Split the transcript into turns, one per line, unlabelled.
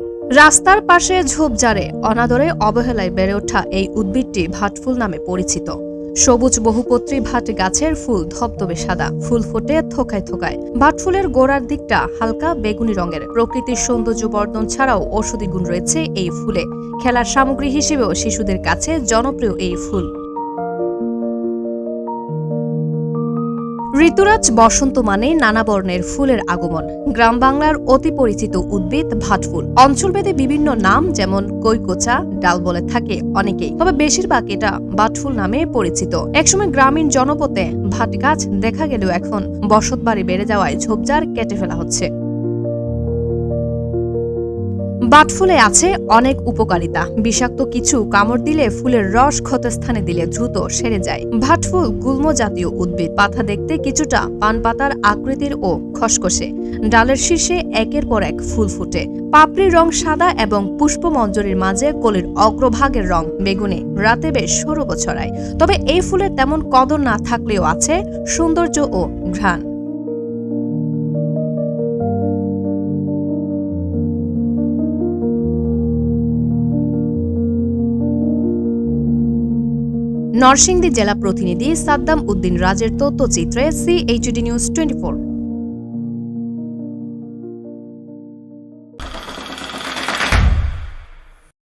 রাস্তার পাশে ঝোপঝাড়ে অনাদরে অবহেলায় বেড়ে ওঠা এই উদ্ভিদটি ভাটফুল নামে পরিচিত। সবুজ বহুপত্রী ভাট গাছের ফুল ধবধবে সাদা, ফুল ফোটে থোকায় থোকায়। ভাটফুলের গোড়ার দিকটা হালকা বেগুনি রঙের। প্রকৃতির সৌন্দর্য বর্ধন ছাড়াও ঔষধি গুণ রয়েছে এই ফুলে। খেলার সামগ্রী হিসেবেও শিশুদের কাছে জনপ্রিয় এই ফুল। ঋতুরাজ বসন্ত মানে নানা বর্ণের ফুলের আগমন। গ্রাম বাংলার অতি পরিচিত উদ্ভিদ ভাটফুল। অঞ্চলভেদে বিভিন্ন নাম যেমন কৈকোচা, ডাল বলে থাকে অনেকেই। তবে বেশিরভাগ এটা ভাটফুল নামে পরিচিত। একসময় গ্রামীণ জনপথে ভাট গাছ দেখা গেলেও এখন বসত বাড়ি বেড়ে যাওয়ায় ঝোপঝাড় কেটে ফেলা হচ্ছে। বাটফুলে আছে অনেক উপকারিতা। বিষাক্ত কিছু কামড় দিলে ফুলের রস ক্ষতস্থানে দিলে দ্রুত সেরে যায়। ভাটফুল গুল্ম জাতীয় উদ্ভিদ। পাতা দেখতে কিছুটা পান পাতার আকৃতির ও খসখসে। ডালের শীর্ষে একের পর এক ফুল ফুটে। পাপড়ির রং সাদা এবং পুষ্পমঞ্জরির মাঝে কলির অগ্রভাগের রং বেগুনে। রাতে বেশ সৌরভ ছড়ায়। তবে এই ফুলের তেমন কদর না থাকলেও আছে সৌন্দর্য ও ঘ্রাণ। নরসিংদী জেলা প্রতিনিধি সাদ্দাম উদ্দিন রাজের তথ্যচিত্রে সিএইচডি নিউজ টোয়েন্টি